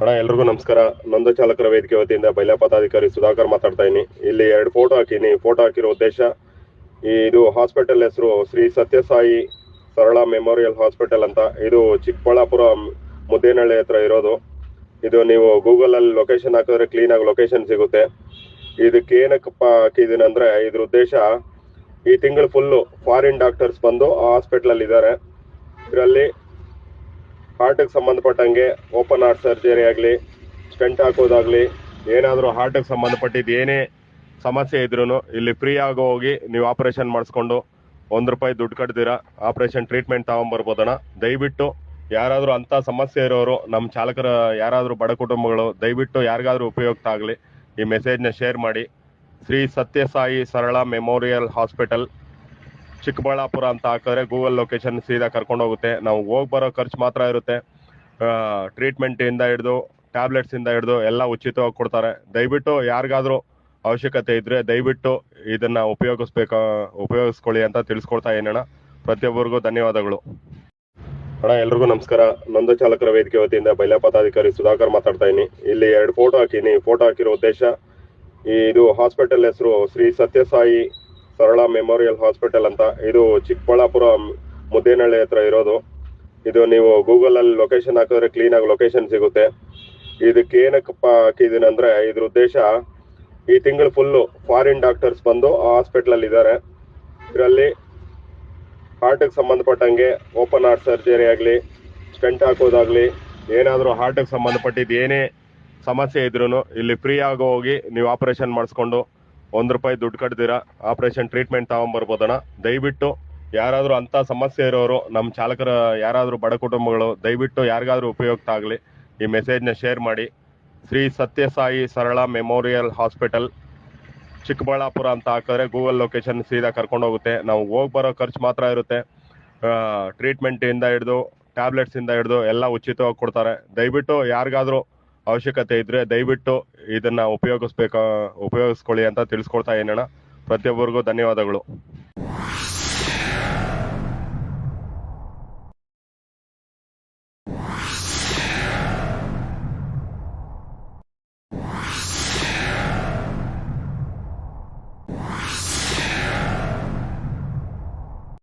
ಅಣ್ಣ, ಎಲ್ರಿಗೂ ನಮಸ್ಕಾರ. ನೊಂದ ಚಾಲಕರ ವೇದಿಕೆ ವತಿಯಿಂದ ಬೈಲಾ ಪದಾಧಿಕಾರಿ ಸುಧಾಕರ್ ಮಾತಾಡ್ತಾ ಇದ್ದೀನಿ. ಇಲ್ಲಿ ಎರಡು ಫೋಟೋ ಹಾಕಿನಿ ಫೋಟೋ ಹಾಕಿರೋ ಉದ್ದೇಶ ಇದು ಹಾಸ್ಪಿಟಲ್ ಹೆಸರು ಶ್ರೀ ಸತ್ಯಸಾಯಿ ಸರಳ ಮೆಮೋರಿಯಲ್ ಹಾಸ್ಪಿಟಲ್ ಅಂತ. ಇದು ಚಿಕ್ಕಬಳ್ಳಾಪುರ ಮುದ್ದೇನಹಳ್ಳಿ ಹತ್ರ ಇರೋದು. ಇದು ನೀವು ಗೂಗಲ್ ಅಲ್ಲಿ ಲೊಕೇಶನ್ ಹಾಕಿದ್ರೆ ಕ್ಲೀನ್ ಆಗಿ ಲೊಕೇಶನ್ ಸಿಗುತ್ತೆ. ಇದಕ್ಕೆ ಏನಕ್ಕಪ್ಪ ಹಾಕಿದ್ದೀನಿ ಅಂದ್ರೆ, ಇದ್ರ ಉದ್ದೇಶ, ಈ ತಿಂಗಳು ಫುಲ್ಲು ಫಾರಿನ್ ಡಾಕ್ಟರ್ಸ್ ಬಂದು ಆ ಹಾಸ್ಪಿಟಲ್ ಅಲ್ಲಿ ಇದ್ದಾರೆ. ಇದರಲ್ಲಿ ಹಾರ್ಟಿಗೆ ಸಂಬಂಧಪಟ್ಟಂಗೆ ಓಪನ್ ಹಾರ್ಟ್ ಸರ್ಜರಿ ಆಗಲಿ ಸ್ಟೆಂಟ್ ಹಾಕೋದಾಗ್ಲಿ, ಏನಾದರೂ ಹಾರ್ಟಿಗೆ ಸಂಬಂಧಪಟ್ಟಿದ್ದು ಏನೇ ಸಮಸ್ಯೆ ಇದ್ರೂ ಇಲ್ಲಿ ಫ್ರೀ ಆಗಿ ಹೋಗಿ ನೀವು ಆಪರೇಷನ್ ಮಾಡಿಸ್ಕೊಂಡು ಒಂದು ರೂಪಾಯಿ ದುಡ್ಡು ಕಟ್ದಿರ ಆಪರೇಷನ್ ಟ್ರೀಟ್ಮೆಂಟ್ ತಗೊಂಬರ್ಬೋದಣ್ಣ. ದಯವಿಟ್ಟು ಯಾರಾದರೂ ಅಂಥ ಸಮಸ್ಯೆ ಇರೋರು, ನಮ್ಮ ಚಾಲಕರ ಯಾರಾದರೂ ಬಡ ಕುಟುಂಬಗಳು, ದಯವಿಟ್ಟು ಯಾರಿಗಾದರೂ ಉಪಯುಕ್ತ ಆಗಲಿ, ಈ ಮೆಸೇಜ್ನ ಶೇರ್ ಮಾಡಿ. ಶ್ರೀ ಸತ್ಯಸಾಯಿ ಸರಳ ಮೆಮೋರಿಯಲ್ ಹಾಸ್ಪಿಟಲ್ ಚಿಕ್ಕಬಳ್ಳಾಪುರ ಅಂತ ಹಾಕಿದ್ರೆ ಗೂಗಲ್ ಲೊಕೇಶನ್ ಸೀದಾ ಕರ್ಕೊಂಡು ಹೋಗುತ್ತೆ. ನಾವು ಹೋಗಿ ಬರೋ ಖರ್ಚು ಮಾತ್ರ ಇರುತ್ತೆ. ಟ್ರೀಟ್ಮೆಂಟ್ ಇಂದ ಹಿಡಿದು ಟ್ಯಾಬ್ಲೆಟ್ಸ್ ಇಂದ ಹಿಡಿದು ಎಲ್ಲ ಉಚಿತವಾಗಿ ಕೊಡ್ತಾರೆ. ದಯವಿಟ್ಟು ಯಾರಿಗಾದರೂ ಅವಶ್ಯಕತೆ ಇದ್ರೆ ದಯವಿಟ್ಟು ಇದನ್ನ ಉಪಯೋಗಿಸ್ಬೇಕ, ಉಪಯೋಗಿಸ್ಕೊಳ್ಳಿ ಅಂತ ತಿಳಿಸ್ಕೊಡ್ತಾ ಏನಣ್ಣ ಪ್ರತಿಯೊಬ್ಬರಿಗೂ ಧನ್ಯವಾದಗಳು. ಅಣ್ಣ, ಎಲ್ರಿಗೂ ನಮಸ್ಕಾರ. ನೊಂದ ಚಾಲಕರ ವೇದಿಕೆ ವತಿಯಿಂದ ಬೈಲಾ ಪದಾಧಿಕಾರಿ ಸುಧಾಕರ್ ಮಾತಾಡ್ತಾ ಇದ್ದೀನಿ. ಇಲ್ಲಿ ಎರಡು ಫೋಟೋ ಹಾಕಿನಿ ಫೋಟೋ ಹಾಕಿರೋ ಉದ್ದೇಶ ಇದು ಹಾಸ್ಪಿಟಲ್ ಹೆಸರು ಶ್ರೀ ಸತ್ಯಸಾಯಿ ಸರಳ ಮೆಮೋರಿಯಲ್ ಹಾಸ್ಪಿಟಲ್ ಅಂತ. ಇದು ಚಿಕ್ಕಬಳ್ಳಾಪುರ ಮುದ್ದೇನಹಳ್ಳಿ ಹತ್ರ ಇರೋದು. ಇದು ನೀವು ಗೂಗಲ್ ಅಲ್ಲಿ ಲೊಕೇಶನ್ ಹಾಕಿದ್ರೆ ಕ್ಲೀನ್ ಆಗಿ ಲೊಕೇಶನ್ ಸಿಗುತ್ತೆ. ಇದಕ್ಕೆ ಏನಕ್ಕಪ್ಪ ಹಾಕಿದ್ದೀನಿ ಅಂದ್ರೆ ಇದ್ರ ಉದ್ದೇಶ ಈ ತಿಂಗಳು ಫುಲ್ಲು ಫಾರಿನ್ ಡಾಕ್ಟರ್ಸ್ ಬಂದು ಆ ಹಾಸ್ಪಿಟಲ್ ಅಲ್ಲಿ ಇದ್ದಾರೆ. ಇದರಲ್ಲಿ ಹಾರ್ಟಿಗೆ ಸಂಬಂಧಪಟ್ಟಂಗೆ ಓಪನ್ ಹಾರ್ಟ್ ಸರ್ಜರಿ ಆಗಲಿ ಸ್ಟೆಂಟ್ ಹಾಕೋದಾಗ್ಲಿ, ಏನಾದರೂ ಹಾರ್ಟಿಗೆ ಸಂಬಂಧಪಟ್ಟಿದ್ದು ಏನೇ ಸಮಸ್ಯೆ ಇದ್ರೂ ಇಲ್ಲಿ ಫ್ರೀ ಆಗಿ ಹೋಗಿ ನೀವು ಆಪರೇಷನ್ ಮಾಡಿಸ್ಕೊಂಡು ಒಂದು ರೂಪಾಯಿ ದುಡ್ಡು ಕಟ್ದಿರ ಆಪರೇಷನ್ ಟ್ರೀಟ್ಮೆಂಟ್ ತಗೊಂಬರ್ಬೋದಣ್ಣ. ದಯವಿಟ್ಟು ಯಾರಾದರೂ ಅಂಥ ಸಮಸ್ಯೆ ಇರೋರು ನಮ್ಮ ಚಾಲಕರ ಯಾರಾದರೂ ಬಡ ಕುಟುಂಬಗಳು, ದಯವಿಟ್ಟು ಯಾರಿಗಾದ್ರೂ ಉಪಯುಕ್ತ ಆಗಲಿ, ಈ ಮೆಸೇಜ್ನ ಶೇರ್ ಮಾಡಿ. ಶ್ರೀ ಸತ್ಯಸಾಯಿ ಸರಳ ಮೆಮೋರಿಯಲ್ ಹಾಸ್ಪಿಟಲ್ ಚಿಕ್ಕಬಳ್ಳಾಪುರ ಅಂತ ಹಾಕಿದ್ರೆ ಗೂಗಲ್ ಲೊಕೇಶನ್ ಸೀದಾ ಕರ್ಕೊಂಡು ಹೋಗುತ್ತೆ. ನಾವು ಹೋಗಿ ಬರೋ ಖರ್ಚು ಮಾತ್ರ ಇರುತ್ತೆ. ಟ್ರೀಟ್ಮೆಂಟ್ ಇಂದ ಹಿಡಿದು ಟ್ಯಾಬ್ಲೆಟ್ಸ್ ಇಂದ ಹಿಡಿದು ಎಲ್ಲ ಉಚಿತವಾಗಿ ಕೊಡ್ತಾರೆ. ದಯವಿಟ್ಟು ಯಾರಿಗಾದ್ರೂ ಅವಶ್ಯಕತೆ ಇದ್ರೆ ದಯವಿಟ್ಟು ಇದನ್ನ ಉಪಯೋಗಿಸ್ಬೇಕ ಉಪಯೋಗಿಸ್ಕೊಳ್ಳಿ ಅಂತ ತಿಳಿಸ್ಕೊಡ್ತಾ ಏನಣ್ಣ ಪ್ರತಿಯೊಬ್ಬರಿಗೂ ಧನ್ಯವಾದಗಳು.